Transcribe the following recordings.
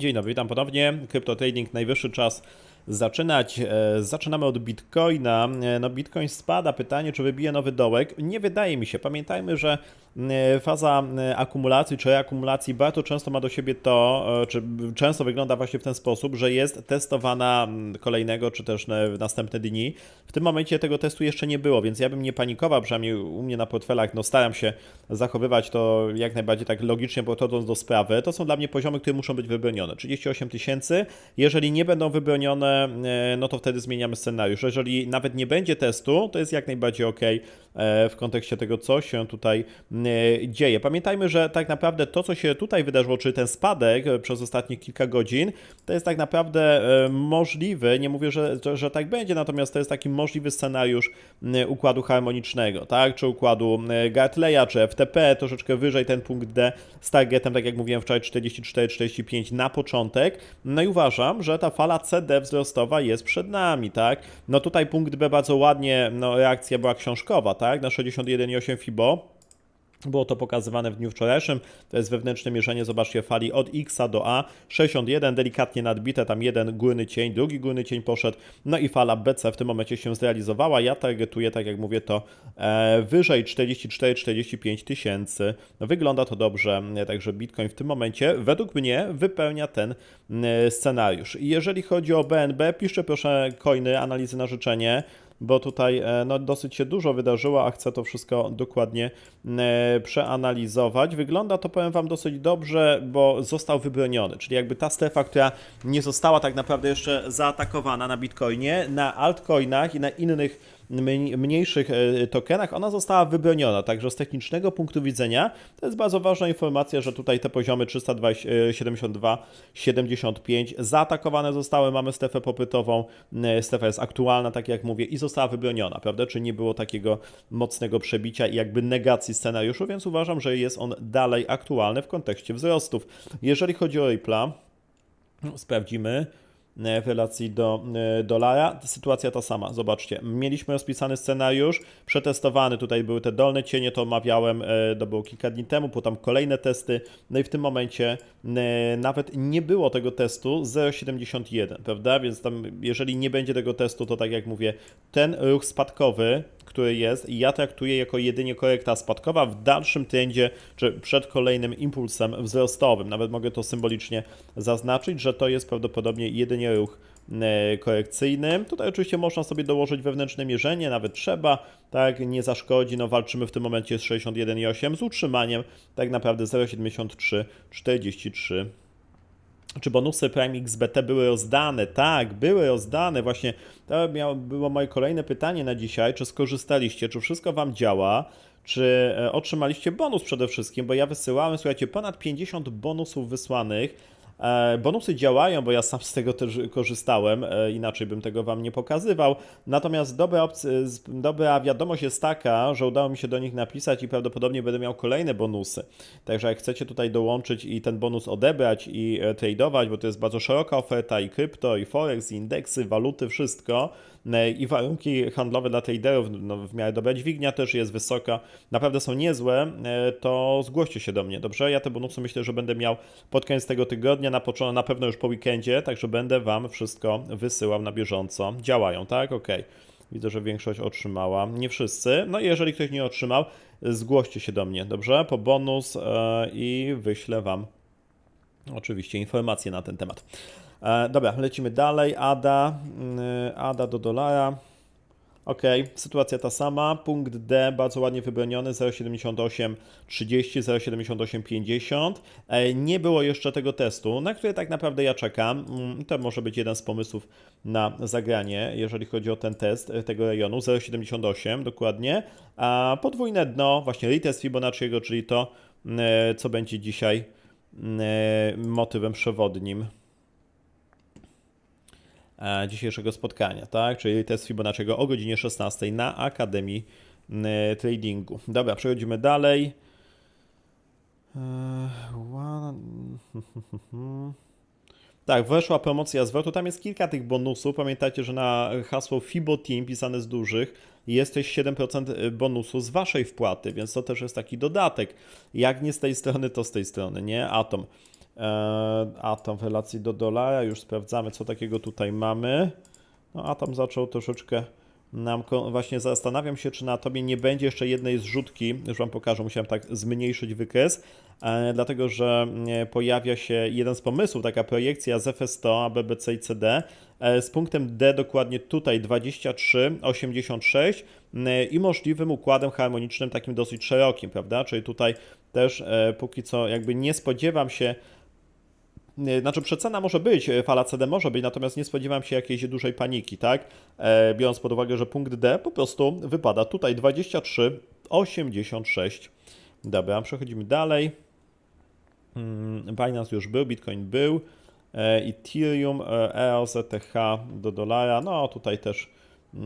Dzień dobry, witam ponownie. Crypto Trading, najwyższy czas zaczynać. E, Zaczynamy od Bitcoina. E, No Bitcoin spada, pytanie czy wybije nowy dołek? Nie wydaje mi się. Pamiętajmy, że e, faza akumulacji czy reakumulacji bardzo często ma do siebie to, czy często wygląda właśnie w ten sposób, że jest testowana kolejnego czy też w następne dni. W tym momencie tego testu jeszcze nie było, więc ja bym nie panikował, przynajmniej u mnie na portfelach, no staram się zachowywać to jak najbardziej tak logicznie podchodząc do sprawy. To są dla mnie poziomy, które muszą być wybronione. 38 tysięcy. Jeżeli nie będą wybronione, no to wtedy zmieniamy scenariusz. Jeżeli nawet nie będzie testu, to jest jak najbardziej ok w kontekście tego, co się tutaj e, dzieje. Pamiętajmy, że tak naprawdę to, co się tutaj wydarzyło, czyli ten spadek e, przez ostatnie kilka godzin, to jest tak naprawdę e, możliwy, nie mówię, że, że, tak będzie, natomiast to jest taki możliwy scenariusz układu harmonicznego, tak, czy układu e, Gartleya, czy FTP, troszeczkę wyżej ten punkt D z targetem, tak jak mówiłem wczoraj, 44-45 na początek, no i uważam, że ta fala CD wzrostowa jest przed nami, tak, no tutaj punkt B bardzo ładnie, no reakcja była książkowa, tak, na 61,8 FIBO, było to pokazywane w dniu wczorajszym. To jest wewnętrzne mierzenie, zobaczcie, fali od X do A. 61 delikatnie nadbite, tam jeden górny cień, drugi górny cień poszedł. No i fala BC w tym momencie się zrealizowała. Ja targetuję, tak jak mówię, to e, wyżej 44-45 tysięcy. No, wygląda to dobrze, także Bitcoin w tym momencie według mnie wypełnia ten e, scenariusz. Jeżeli chodzi o BNB, piszcie proszę coiny, analizy na życzenie bo tutaj e, no, dosyć się dużo wydarzyło, a chcę to wszystko dokładnie e, przeanalizować. Wygląda to, powiem Wam, dosyć dobrze, bo został wybroniony, czyli jakby ta strefa, która nie została tak naprawdę jeszcze zaatakowana na Bitcoinie, na altcoinach i na innych mniejszych e, tokenach, ona została wybroniona. Także z technicznego punktu widzenia to jest bardzo ważna informacja, że tutaj te poziomy 372, 75 zaatakowane zostały. Mamy strefę popytową. Strefa jest aktualna, tak jak mówię, i została wybroniona, prawda? Czy nie było takiego mocnego przebicia i jakby negacji scenariuszu, więc uważam, że jest on dalej aktualny w kontekście wzrostów. Jeżeli chodzi o Ripple'a, sprawdzimy w relacji do e, dolara. Sytuacja ta sama, zobaczcie. Mieliśmy rozpisany scenariusz, przetestowany, tutaj były te dolne cienie, to omawiałem, e, to było kilka dni temu, potem kolejne testy, no i w tym momencie e, nawet nie było tego testu 0,71, prawda? Więc tam, jeżeli nie będzie tego testu, to tak jak mówię, ten ruch spadkowy, który jest, ja traktuję jako jedynie korekta spadkowa w dalszym trendzie, czy przed kolejnym impulsem wzrostowym. Nawet mogę to symbolicznie zaznaczyć, że to jest prawdopodobnie jedynie ruch e, korekcyjny. Tutaj oczywiście można sobie dołożyć wewnętrzne mierzenie, nawet trzeba, tak, nie zaszkodzi, no walczymy w tym momencie z 61,8 z utrzymaniem tak naprawdę 0,7343 czy bonusy Prime XBT były rozdane? Tak, były rozdane. Właśnie to miało, było moje kolejne pytanie na dzisiaj. Czy skorzystaliście? Czy wszystko Wam działa? Czy e, otrzymaliście bonus przede wszystkim? Bo ja wysyłałem, słuchajcie, ponad 50 bonusów wysłanych. E, Bonusy działają, bo ja sam z tego też korzystałem, e, inaczej bym tego Wam nie pokazywał. Natomiast dobra, dobra wiadomość jest taka, że udało mi się do nich napisać i prawdopodobnie będę miał kolejne bonusy. Także jak chcecie tutaj dołączyć i ten bonus odebrać i e, tradować, bo to jest bardzo szeroka oferta i krypto, i forex, i indeksy, waluty, wszystko i warunki handlowe dla traderów, no, w miarę dobra dźwignia też jest wysoka, naprawdę są niezłe, to zgłoście się do mnie, dobrze? Ja te bonusy myślę, że będę miał pod koniec tego tygodnia, na, początku, na pewno już po weekendzie, także będę Wam wszystko wysyłał na bieżąco. Działają, tak? Okej. Widzę, że większość otrzymała. Nie wszyscy. No i jeżeli ktoś nie otrzymał, zgłoście się do mnie, dobrze? Po bonus e, i wyślę Wam oczywiście informacje na ten temat. E, dobra, lecimy dalej. ADA, mm, ADA do dolara. Ok, sytuacja ta sama. Punkt D bardzo ładnie wybroniony 0,7830, 0,7850. E, Nie było jeszcze tego testu, na który tak naprawdę ja czekam. Mm, To może być jeden z pomysłów na zagranie, jeżeli chodzi o ten test e, tego rejonu 0,78 dokładnie. A podwójne dno, właśnie retest Fibonacciego, czyli to, e, co będzie dzisiaj e, motywem przewodnim dzisiejszego spotkania, tak? Czyli test Fibonacciego o godzinie 16 na Akademii e, Tradingu. Dobra, przechodzimy dalej. E, Tak, weszła promocja zwrotu. Tam jest kilka tych bonusów. Pamiętajcie, że na hasło FIBO Team pisane z dużych jest też 7% bonusu z waszej wpłaty, więc to też jest taki dodatek. Jak nie z tej strony, to z tej strony, nie? Atom. E, atom w relacji do dolara, już sprawdzamy, co takiego tutaj mamy. No, atom zaczął troszeczkę nam, właśnie zastanawiam się, czy na tobie nie będzie jeszcze jednej zrzutki, już wam pokażę, musiałem tak zmniejszyć wykres, e, dlatego, że e, pojawia się jeden z pomysłów, taka projekcja z FS100, A, B, B, C i CD, z punktem D dokładnie tutaj 23,86 e, i możliwym układem harmonicznym takim dosyć szerokim, prawda, czyli tutaj też póki co jakby nie spodziewam się Znaczy przecena może być, e, fala CD może być, natomiast nie spodziewam się jakiejś dużej paniki, tak? E, biorąc pod uwagę, że punkt D po prostu wypada tutaj 23,86. Dobra, przechodzimy dalej. Mm, Binance już był, Bitcoin był, e, Ethereum, e, EOZTH do dolara, no tutaj też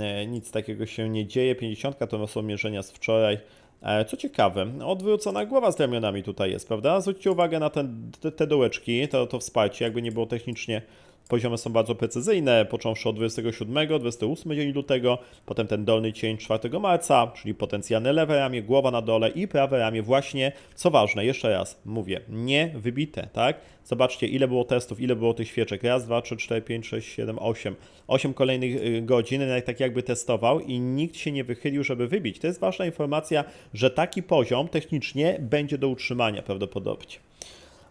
e, nic takiego się nie dzieje. 50 to są mierzenia z wczoraj. E, Co ciekawe, odwrócona głowa z ramionami tutaj jest, prawda? Zwróćcie uwagę na ten, te, te dołeczki, to, to wsparcie, jakby nie było technicznie, poziomy są bardzo precyzyjne, począwszy od 27, 28 dzień lutego, potem ten dolny cień 4 marca, czyli potencjalne lewe ramię, głowa na dole i prawe ramię właśnie, co ważne, jeszcze raz mówię, nie wybite, tak? Zobaczcie, ile było testów, ile było tych świeczek. Raz, dwa, trzy, cztery, pięć, sześć, siedem, osiem. Osiem kolejnych y, godzin, tak jakby testował i nikt się nie wychylił, żeby wybić. To jest ważna informacja, że taki poziom technicznie będzie do utrzymania prawdopodobnie.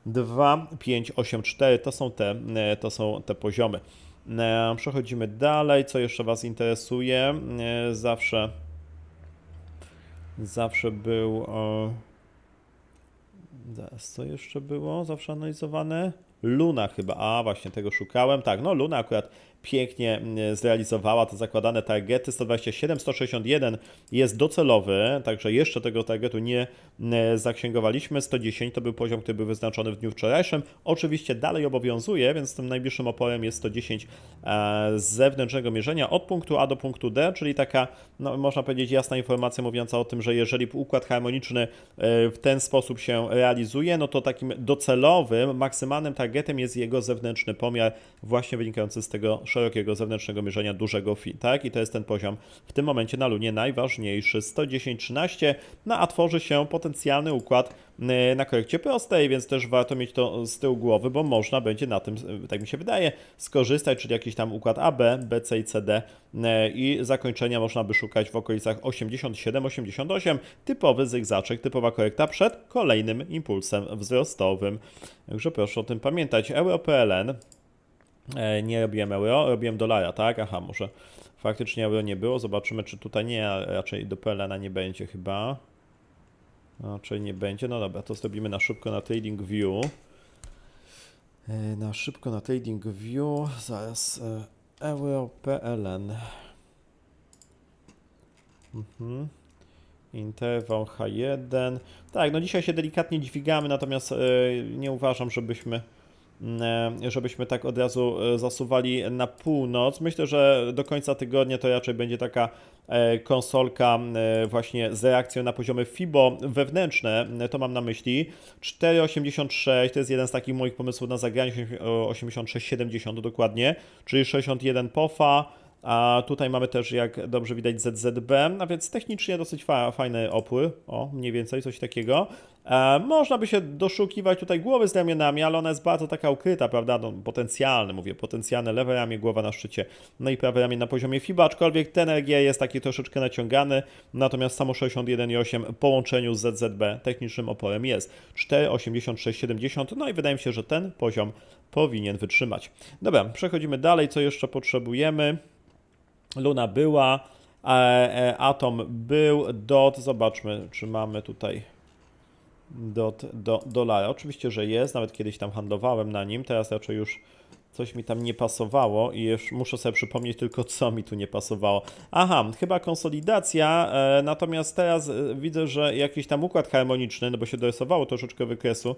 2, 5, 8, 4 to są te, e, to są te poziomy. E, Przechodzimy dalej. Co jeszcze Was interesuje? E, Zawsze, zawsze był. Zaraz, co jeszcze było zawsze analizowane? Luna chyba, a właśnie tego szukałem. Tak, no Luna akurat pięknie mm, zrealizowała te zakładane targety. 127, 161 jest docelowy, także jeszcze tego targetu nie mm, zaksięgowaliśmy. 110 to był poziom, który był wyznaczony w dniu wczorajszym. Oczywiście dalej obowiązuje, więc tym najbliższym oporem jest 110 e, z zewnętrznego mierzenia od punktu A do punktu D, czyli taka, no, można powiedzieć, jasna informacja mówiąca o tym, że jeżeli układ harmoniczny e, w ten sposób się realizuje, no to takim docelowym, maksymalnym targetem jest jego zewnętrzny pomiar, właśnie wynikający z tego szerokiego zewnętrznego mierzenia dużego fi, tak? I to jest ten poziom w tym momencie na lunie najważniejszy, 110-13, no a tworzy się potencjalny układ e, na korekcie prostej, więc też warto mieć to z tyłu głowy, bo można będzie na tym, e, tak mi się wydaje, skorzystać, czyli jakiś tam układ AB, BC i CD e, i zakończenia można by szukać w okolicach 87-88, typowy zygzaczek, typowa korekta przed kolejnym impulsem wzrostowym. Także proszę o tym pamiętać. EuroPLN nie robiłem euro, robiłem dolara, tak? Aha, może faktycznie euro nie było. Zobaczymy, czy tutaj nie, raczej do PLN-a nie będzie chyba. Raczej nie będzie. No dobra, to zrobimy na szybko na Trading View. E, Na szybko na Trading View. Zaraz e, euro PLN. Mhm. Interwał H1. Tak, no dzisiaj się delikatnie dźwigamy, natomiast e, nie uważam, żebyśmy e, żebyśmy tak od razu e, zasuwali na północ. Myślę, że do końca tygodnia to raczej będzie taka e, konsolka e, właśnie z reakcją na poziomy FIBO wewnętrzne, e, to mam na myśli. 4,86 to jest jeden z takich moich pomysłów na zagranie, 86,70 dokładnie, czyli 61 POFA. A tutaj mamy też, jak dobrze widać, ZZB, a więc technicznie dosyć fa fajny opór, o, mniej więcej coś takiego. E, można by się doszukiwać tutaj głowy z ramionami, ale ona jest bardzo taka ukryta, prawda, no, potencjalne, mówię, potencjalne lewe ramię, głowa na szczycie, no i prawe ramię na poziomie FIBA, aczkolwiek ten RG jest taki troszeczkę naciągany, natomiast samo 61,8 w połączeniu z ZZB technicznym oporem jest 4,86,70, no i wydaje mi się, że ten poziom powinien wytrzymać. Dobra, przechodzimy dalej, co jeszcze potrzebujemy. Luna była, e, e, Atom był, DOT, zobaczmy, czy mamy tutaj DOT do dolara. Oczywiście, że jest, nawet kiedyś tam handlowałem na nim, teraz raczej już coś mi tam nie pasowało i już muszę sobie przypomnieć tylko, co mi tu nie pasowało. Aha, chyba konsolidacja, e, natomiast teraz e, widzę, że jakiś tam układ harmoniczny, no bo się dorysowało troszeczkę wykresu,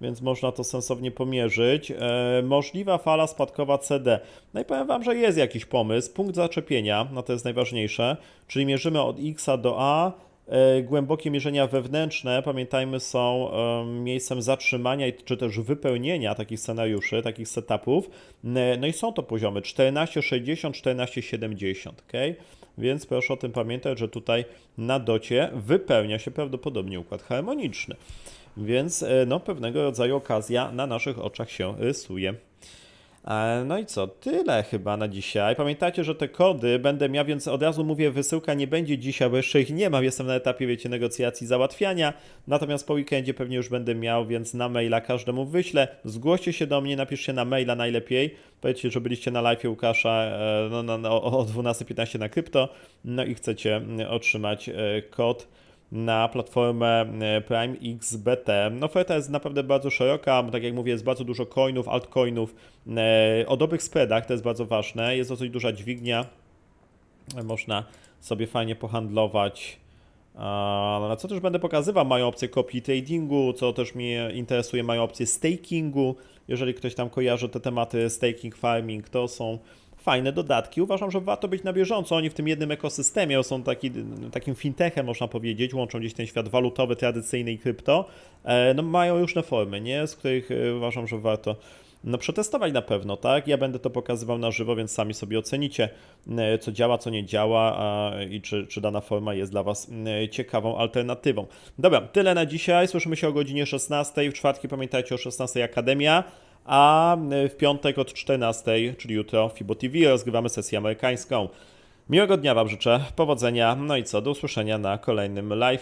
więc można to sensownie pomierzyć. E, możliwa fala spadkowa CD. No i powiem Wam, że jest jakiś pomysł, punkt zaczepienia, no to jest najważniejsze, czyli mierzymy od X do A, Głębokie mierzenia wewnętrzne, pamiętajmy, są em, miejscem zatrzymania czy też wypełnienia takich scenariuszy, takich setupów. Ne- No i są to poziomy 14,60, 14,70, ok? Więc proszę o tym pamiętać, że tutaj na docie wypełnia się prawdopodobnie układ harmoniczny. więc e, no pewnego rodzaju okazja na naszych oczach się rysuje. E, No i co, tyle chyba na dzisiaj. Pamiętajcie, że te kody będę miał, więc od razu mówię, wysyłka nie będzie dzisiaj, bo jeszcze ich nie mam. Jestem na etapie, wiecie, negocjacji, załatwiania. Natomiast po weekendzie pewnie już będę miał, więc na maila każdemu wyślę. Zgłoście się do mnie, napiszcie na maila najlepiej. Powiedzcie, że byliście na live Łukasza e, no, no, no, o 12.15 na krypto, no i chcecie mm, otrzymać e, kod na platformę e, Prime XBT. No oferta jest naprawdę bardzo szeroka, tak jak mówię, jest bardzo dużo coinów, altcoinów e, o dobrych spreadach, to jest bardzo ważne. Jest dosyć duża dźwignia, e, można sobie fajnie pohandlować. A, Co też będę pokazywał, mają opcję copy tradingu, co też mnie interesuje, mają opcję stakingu. Jeżeli ktoś tam kojarzy te tematy staking, farming, to są fajne dodatki. Uważam, że warto być na bieżąco. Oni w tym jednym ekosystemie są taki, takim fintechem, można powiedzieć, łączą gdzieś ten świat walutowy, tradycyjny i krypto. E, No, mają różne formy, nie? z których e, uważam, że warto no, przetestować na pewno, tak? Ja będę to pokazywał na żywo, więc sami sobie ocenicie, e, co działa, co nie działa a, i czy, czy dana forma jest dla Was ciekawą alternatywą. Dobra, tyle na dzisiaj. Słyszymy się o godzinie 16. W czwartki pamiętajcie o 16 Akademia. A e, w piątek od 14, czyli jutro, Fibo TV rozgrywamy sesję amerykańską. Miłego dnia Wam życzę, powodzenia, no i co, do usłyszenia na kolejnym live